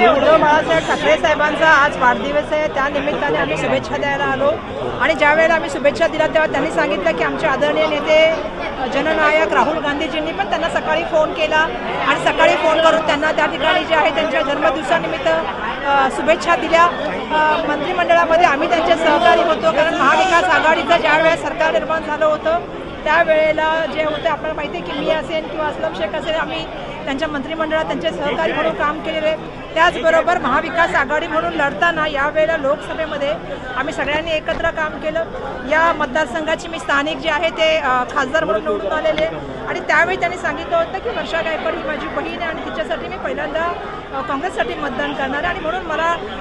माननीय उद्धव बाळासाहेब ठाकरे साहेबांचा आज वाढदिवस आहे. त्या निमित्ताने आम्ही शुभेच्छा द्यायला आलो. आणि ज्यावेळेला आम्ही शुभेच्छा दिल्या तेव्हा त्यांनी सांगितलं की आमचे आदरणीय नेते जननायक राहुल गांधीजींनी पण त्यांना सकाळी फोन केला आणि सकाळी फोन करून त्यांना त्या ठिकाणी जे आहे त्यांच्या जन्मदिवसानिमित्त शुभेच्छा दिल्या. मंत्रिमंडळामध्ये आम्ही त्यांचे सहकारी होतो कारण महाविकास आघाडीचं ज्या वेळेस सरकार निर्माण झालं होतं त्यावेळेला जे होते आपल्याला माहिती आहे की मी असेल किंवा असलम शेख असेल आम्ही त्यांच्या मंत्रिमंडळात त्यांचे सहकारी म्हणून काम केलेले. त्याचबरोबर महाविकास आघाडी म्हणून लढताना यावेळेला लोकसभेमध्ये आम्ही सगळ्यांनी एकत्र काम केलं. या मतदारसंघाची मी स्थानिक जे आहे ते खासदार म्हणून निवडून आलेले. आणि त्यावेळी त्यांनी सांगितलं होतं की वर्षा गायकवाड ही माझी बहीण आहे आणि तिच्यासाठी मी पहिल्यांदा काँग्रेससाठी मतदान करणार आहे आणि म्हणून मला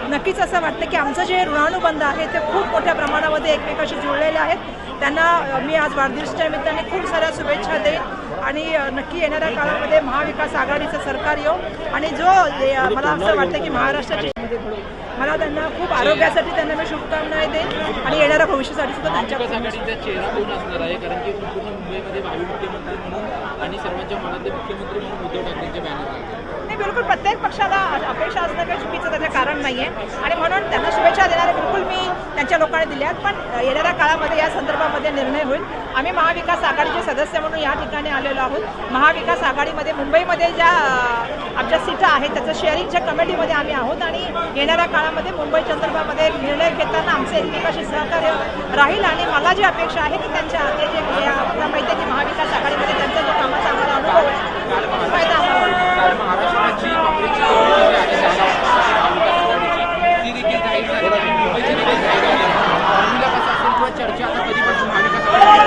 नक्कीच असं वाटतं की आमचं जे ऋणानुबंध आहे ते खूप मोठ्या प्रमाणामध्ये एकमेकाशी जुळलेले आहेत. त्यांना मी आज वाढदिवसाच्या निमित्ताने खूप साऱ्या शुभेच्छा देईन. आणि नक्की येणाऱ्या काळामध्ये महाविकास आघाडीचं सरकार येऊ आणि जो मला असं वाटतं की महाराष्ट्राची मला त्यांना खूप आरोग्यासाठी त्यांना मी शुभकामना देईन आणि येणाऱ्या भविष्यासाठी सुद्धा त्यांच्या कारण की मुंबईमध्ये भावी मुख्यमंत्री म्हणून आणि सर्वांच्या मनातले मुख्यमंत्री म्हणून उद्धव ठाकरेंचे बॅनर आहेत नाही बिलकुल प्रत्येक पक्षाला अपेक्षा असणं काही चुकीचं त्याचं कारण नाही आहे आणि म्हणून त्यांना शुभेच्छा देणारे बिलकुल मी त्यांच्या लोकांनी दिल्या आहेत पण येणाऱ्या काळामध्ये या संदर्भामध्ये निर्णय होईल. आम्ही महाविकास आघाडीचे सदस्य म्हणून या ठिकाणी आलेलो आहोत. महाविकास आघाडीमध्ये मुंबईमध्ये ज्या आमच्या सीटा आहेत त्याचं शेअरिंगच्या कमिटीमध्ये आम्ही आहोत आणि येणाऱ्या काळामध्ये मुंबई संदर्भामध्ये निर्णय घेताना आमचे एकमेकाशी सहकार्य राहील आणि मला जी अपेक्षा आहे की त्यांच्या ते जे या- आपल्याला माहिती आहे की महाविकास आघाडीमध्ये त्यांचा जो कामाचा आम्हाला अनुभव आहे तो फायदा आम्हाला होईल. काल महाराष्ट्राची काँग्रेसची निवडणूक जी आहे जागा महाविकास आघाडीची ती देखील जाहीर झाली आहे मुंबईची देखील जाहीर झाली आहे फॉर्म्युला कसा असेल किंवा चर्चा आता कधीपासून महाविकास आघाडी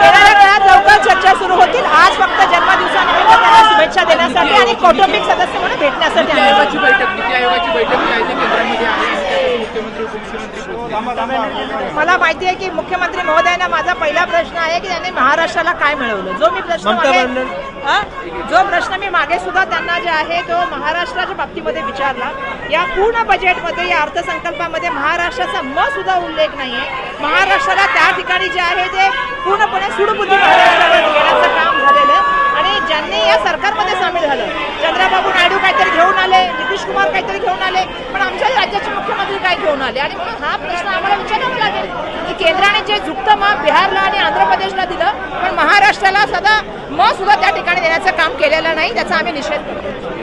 येणाऱ्या काळात लवकर चर्चा सुरू होतील. आज फक्त जन्मदिवसानिमित्त त्यांना शुभेच्छा देण्यासाठी आणि कौटुंबिक सदस्य म्हणून भेटण्यासाठी नीती आले बैठक नीती आयोगाची बैठक जी आहे ती केंद्रामध्ये आहे आणि त्यासाठी मुख्यमंत्री उपमुख्यमंत्री पोहोचले मला माहिती आहे की मुख्यमंत्री महोदयांना माझा पहिला प्रश्न आहे की त्यांनी महाराष्ट्राला काय मिळवलं? जो मी प्रश्न मागे? जो प्रश्न मी मागे सुद्धा त्यांना जे आहे तो महाराष्ट्राच्या बाबतीमध्ये विचारला. या पूर्ण बजेटमध्ये या अर्थसंकल्पामध्ये महाराष्ट्राचा म सुद्धा उल्लेख नाही आहे महाराष्ट्राला त्या ठिकाणी जे आहे ते पूर्णपणे सुडबुद्धी महाराष्ट्राला देण्याचं काम झालेलं आहे आणि ज्यांनी या सरकारमध्ये सामील झालं चंद्राबाबू नायडू काहीतरी घेऊन आले नितीश कुमार काहीतरी घेऊन आले पण आमच्या राज्याचे मुख्यमंत्री काय घेऊन आले? आणि म्हणून हा प्रश्न आम्हाला विचारावा लागेल की केंद्राने जे झुकतं मग बिहारला आणि आंध्र प्रदेशला दिलं पण महाराष्ट्राला सदा मग सुद्धा त्या ठिकाणी देण्याचं काम केलेलं नाही त्याचा आम्ही निषेध करतो.